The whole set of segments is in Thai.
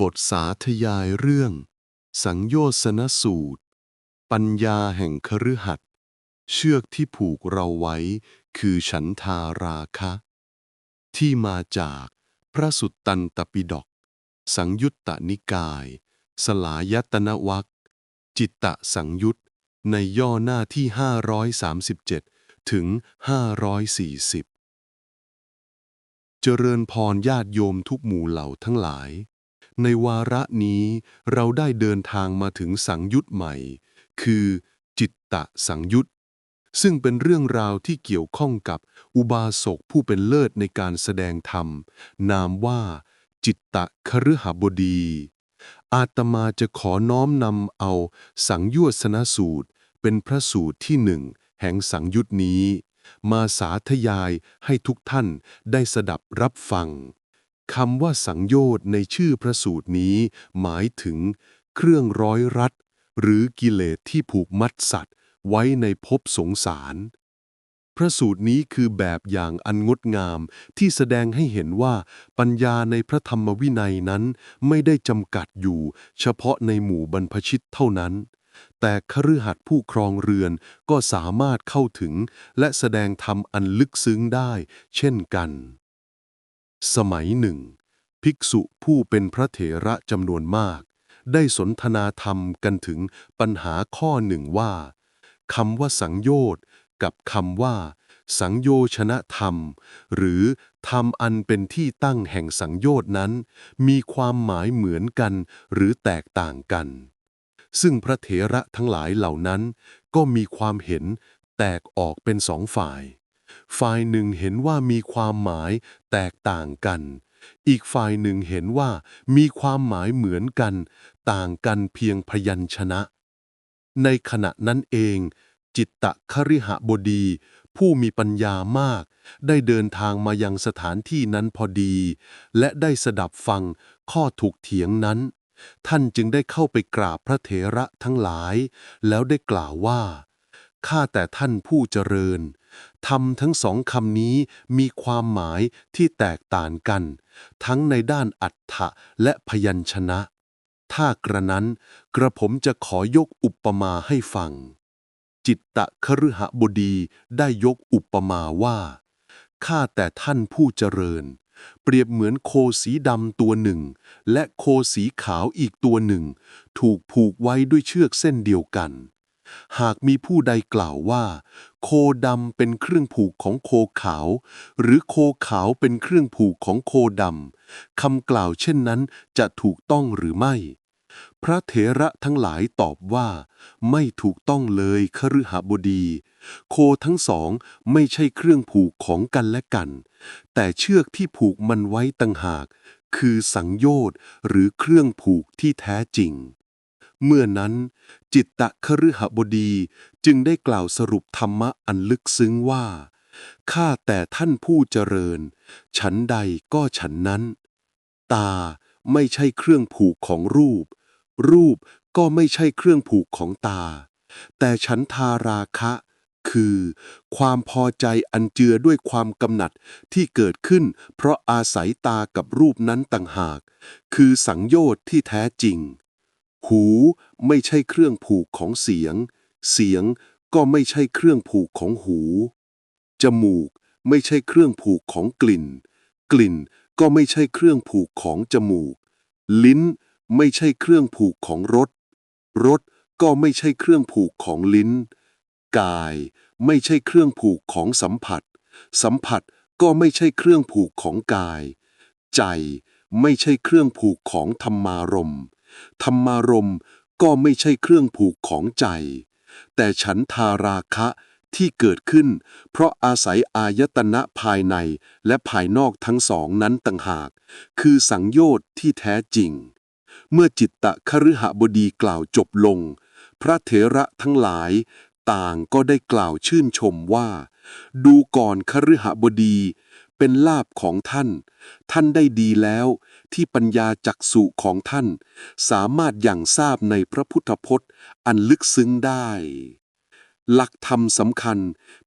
บทสาธยายเรื่อง สังโยชนสูตร ปัญญาแห่งคฤหัสถ์เชือกที่ผูกเราไว้ คือฉันทาราคะ ที่มาจากพระสุตตันตปิฎกสังยุตตนิกาย สลายตนวัคจิตตะสังยุตในย่อหน้าที่ 537 ถึง 540 เจริญพรญาติโยมทุกหมู่เหล่าทั้งหลาย ในวาระนี้เราได้เดินทางมาถึงสังยุตใหม่ คือจิตตะสังยุตซึ่งเป็นเรื่องราวที่เกี่ยวข้องกับอุบาสกผู้เป็นเลิศในการแสดงธรรม นามว่า จิตตะคฤหบดี อาตมาจะขอน้อมนำเอาสังยวสนสูตร เป็นพระสูตรที่หนึ่งแห่งสังยุตนี้ มาสาธยายให้ทุกท่านได้สดับรับฟัง คำว่าสังโยชน์ในชื่อพระสูตรนี้ หมายถึง เครื่องร้อยรัด หรือกิเลสที่ผูกมัดสัตว์ ไว้ในภพสงสาร พระสูตรนี้คือแบบอย่างอันงดงามที่แสดงให้เห็นว่าปัญญาในพระธรรมวินัยนั้นไม่ได้จำกัดอยู่ เฉพาะในหมู่บรรพชิตเท่านั้น แต่คฤหัสถ์ผู้ครองเรือนก็สามารถเข้าถึง และแสดงธรรมอันลึกซึ้งได้ เช่นกัน สมัยหนึ่ง ภิกษุผู้เป็นพระเถระจำนวนมาก ได้สนทนาธรรมกันถึงปัญหาข้อหนึ่งว่าคำว่าสังโยชน์กับคำว่า สังโยชนะธรรม หรือธรรมอันเป็นที่ตั้งแห่งสังโยชน์นั้น มีความหมายเหมือนกันหรือแตกต่างกัน ซึ่งพระเถระทั้งหลายเหล่านั้น ก็มีความเห็นแตกออกเป็นสองฝ่าย ฝ่ายหนึ่งเห็นว่ามีความหมายแตกต่างกัน อีกฝ่ายหนึ่งเห็นว่ามีความหมายเหมือนกัน ต่างกันเพียงพยัญชนะ ในขณะนั้นเอง จิตตะคฤหบดี ผู้มีปัญญามาก ได้เดินทางมายังสถานที่นั้นพอดี และได้สดับฟังข้อถูกเถียงนั้น ท่านจึงได้เข้าไปกราบพระเถระทั้งหลาย แล้วได้กล่าวว่าข้าแต่ท่านผู้เจริญ ธรรมทั้งสองคำนี้มีความหมายที่แตกต่างกัน ทั้งในด้านอัฏฐะและพยัญชนะ ถ้ากระนั้น กระผมจะขอยกอุปมาให้ฟัง จิตตะคฤหบดีได้ยกอุปมาว่า ข้าแต่ท่านผู้เจริญ เปรียบเหมือนโคสีดำตัวหนึ่ง และโคสีขาวอีกตัวหนึ่ง ถูกผูกไว้ด้วยเชือกเส้นเดียวกัน หากมีผู้ใดกล่าวว่า โคดำเป็นเครื่องผูกของโคขาว หรือโคขาวเป็นเครื่องผูกของโคดำคำกล่าวเช่นนั้นจะถูกต้องหรือไม่ พระเถระทั้งหลายตอบว่า ไม่ถูกต้องเลยคฤหบดี โคทั้งสองไม่ใช่เครื่องผูกของกันและกัน แต่เชือกที่ผูกมันไว้ต่างหาก คือสังโยชน์หรือเครื่องผูกที่แท้จริง เมื่อนั้น จิตตะคฤหบดีจึงได้กล่าวสรุปธรรมะอันลึกซึ้งว่า ข้าแต่ท่านผู้เจริญ ฉันใดก็ฉันนั้น ตาไม่ใช่เครื่องผูกของรูป รูปก็ไม่ใช่เครื่องผูกของตา แต่ฉันทาราคะ คือ ความพอใจอันเจือด้วยความกำหนัดที่เกิดขึ้น เพราะอาศัยตากับรูปนั้นต่างหาก คือสังโยชน์ที่แท้จริง หูไม่ใช่เครื่องผูกของเสียง เสียงก็ไม่ใช่เครื่องผูกของหู จมูกไม่ใช่เครื่องผูกของกลิ่น กลิ่นก็ไม่ใช่เครื่องผูกของจมูก ลิ้นไม่ใช่เครื่องผูกของรส รสก็ไม่ใช่เครื่องผูกของลิ้น กายไม่ใช่เครื่องผูกของสัมผัส สัมผัสก็ไม่ใช่เครื่องผูกของกาย ใจไม่ใช่เครื่องผูกของธรรมารมณ์ ธรรมารมก็ไม่ใช่เครื่องผูกของใจ แต่ฉันทาราคะที่เกิดขึ้น เพราะอาศัยอายตนะภายในและภายนอกทั้งสองนั้นต่างหาก คือสังโยชน์ที่แท้จริง เมื่อจิตตะคฤหบดีกล่าวจบลง พระเถระทั้งหลาย ต่างก็ได้กล่าวชื่นชมว่า ดูก่อนคฤหบดี เป็นลาภของท่าน ท่านได้ดีแล้ว ที่ปัญญาจักสุของท่าน สามารถอย่างทราบในพระพุทธพจน์ อันลึกซึ้งได้ หลักธรรมสำคัญ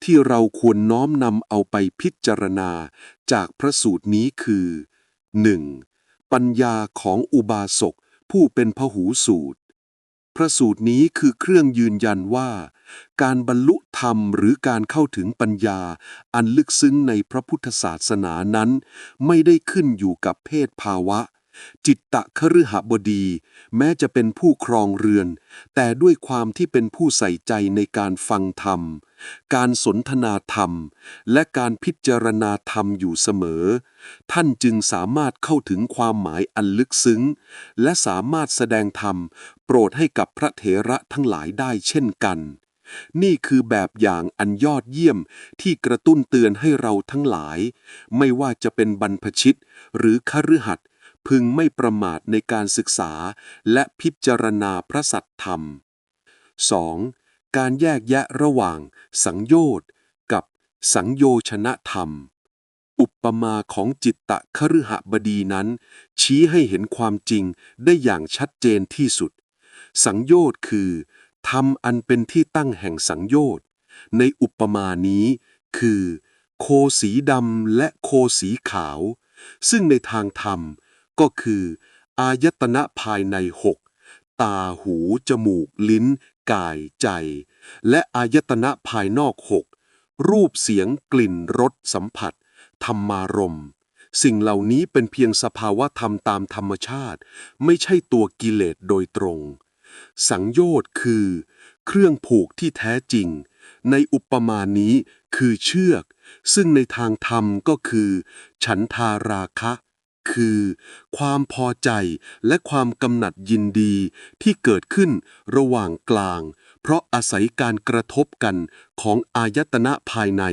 ที่เราควรน้อมนำเอาไปพิจารณาจากพระสูตรนี้คือ 1. ปัญญาของอุบาสกผู้เป็นพหูสูตร พระสูตรนี้คือเครื่องยืนยันว่า การบรรลุธรรมหรือการเข้าถึงปัญญา อันลึกซึ้งในพระพุทธศาสนานั้น ไม่ได้ขึ้นอยู่กับเพศภาวะ จิตตะคฤหบดี แม้จะเป็นผู้ครองเรือน แต่ด้วยความที่เป็นผู้ใส่ใจในการฟังธรรม การสนทนาธรรม และการพิจารณาธรรมอยู่เสมอ ท่านจึงสามารถเข้าถึงความหมายอันลึกซึ้ง และสามารถแสดงธรรม โปรดให้กับพระเถระทั้งหลายได้เช่นกัน นี่คือแบบอย่างอันยอดเยี่ยมที่กระตุ้นเตือนให้เราทั้งหลาย ไม่ว่าจะเป็นบรรพชิตหรือคฤหัสถ์พึงไม่ประมาทในการศึกษาและพิจารณาพระสัทธรรม 2. การแยกแยะระหว่าง สังโยชน์กับสังโยชนะธรรม อุปมาของจิตตะคฤหบดีนั้น ชี้ให้เห็นความจริงได้อย่างชัดเจนที่สุด สังโยชน์คือธรรมอันเป็นที่ตั้งแห่งสังโยชน์ ในอุปมานี้คือ โคสีดำและโคสีขาว ซึ่งในทางธรรมก็คือ อายตนะภายในหกตาหู จมูก ลิ้น กาย ใจ และอายตนะภายนอกหกรูปเสียงกลิ่นรสสัมผัส ธรรมารมสิ่งเหล่านี้เป็นเพียงสภาวะธรรมตามธรรมชาติ ไม่ใช่ตัวกิเลสโดยตรง สังโยชน์คือ เครื่องผูกที่แท้จริง ในอุปมานี้คือเชือก ซึ่งในทางธรรมก็คือ ฉันทาราคะ คือ ความพอใจและความกำหนัดยินดีที่เกิดขึ้นระหว่างกลาง เพราะอาศัยการกระทบกันของอายตนะภายใน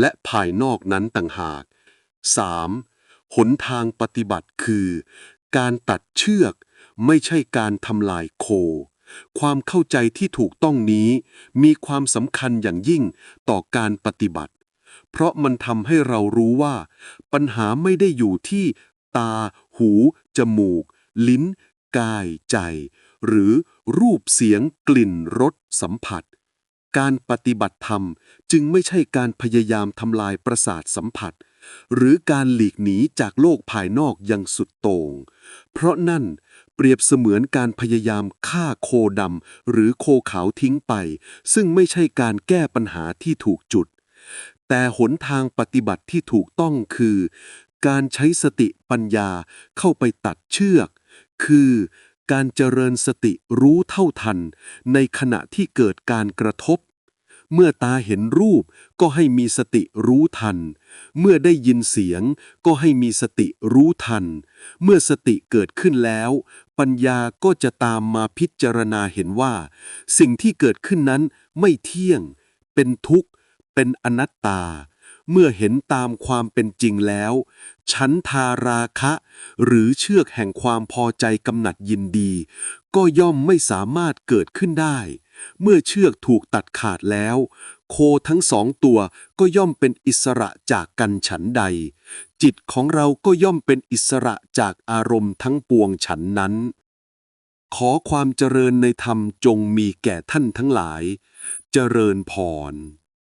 และภายนอกนั้นต่างหาก 3. หนทางปฏิบัติคือ การตัดเชือกไม่ใช่การทำลายโค ความเข้าใจที่ถูกต้องนี้ มีความสำคัญอย่างยิ่งต่อการปฏิบัติ เพราะมันทำให้เรารู้ว่า ปัญหาไม่ได้อยู่ที่ ตา หู จมูก ลิ้น กาย ใจ หรือรูปเสียง กลิ่น รส สัมผัส การปฏิบัติธรรมจึงไม่ใช่การพยายามทำลายประสาทสัมผัสหรือการหลีกหนีจากโลกภายนอกอยังสุดโต่ง เพราะนั่น เปรียบเสมือนการพยายามฆ่าโคดำหรือโคขาวทิ้งไป ซึ่งไม่ใช่การแก้ปัญหาที่ถูกจุด แต่หนทางปฏิบัติที่ถูกต้องคือ การใช้สติปัญญาเข้าไปตัดเชือก คือ การเจริญสติรู้เท่าทัน ในขณะที่เกิดการกระทบ เมื่อตาเห็นรูปก็ให้มีสติรู้ทัน เมื่อได้ยินเสียงก็ให้มีสติรู้ทัน เมื่อสติเกิดขึ้นแล้ว ปัญญาก็จะตามมาพิจารณาเห็นว่า สิ่งที่เกิดขึ้นนั้นไม่เที่ยง เป็นทุกข์ เป็นอนัตตา เมื่อเห็นตามความเป็นจริงแล้ว ชั้นทาราคะ หรือเชือกแห่งความพอใจกำหนัดยินดี ก็ย่อมไม่สามารถเกิดขึ้นได้ เมื่อเชือกถูกตัดขาดแล้ว โคทั้งสองตัวก็ย่อมเป็นอิสระจากกันฉันใด จิตของเราก็ย่อมเป็นอิสระจากอารมณ์ทั้งปวงฉันนั้น ขอความเจริญในธรรมจงมีแก่ท่านทั้งหลาย เจริญพร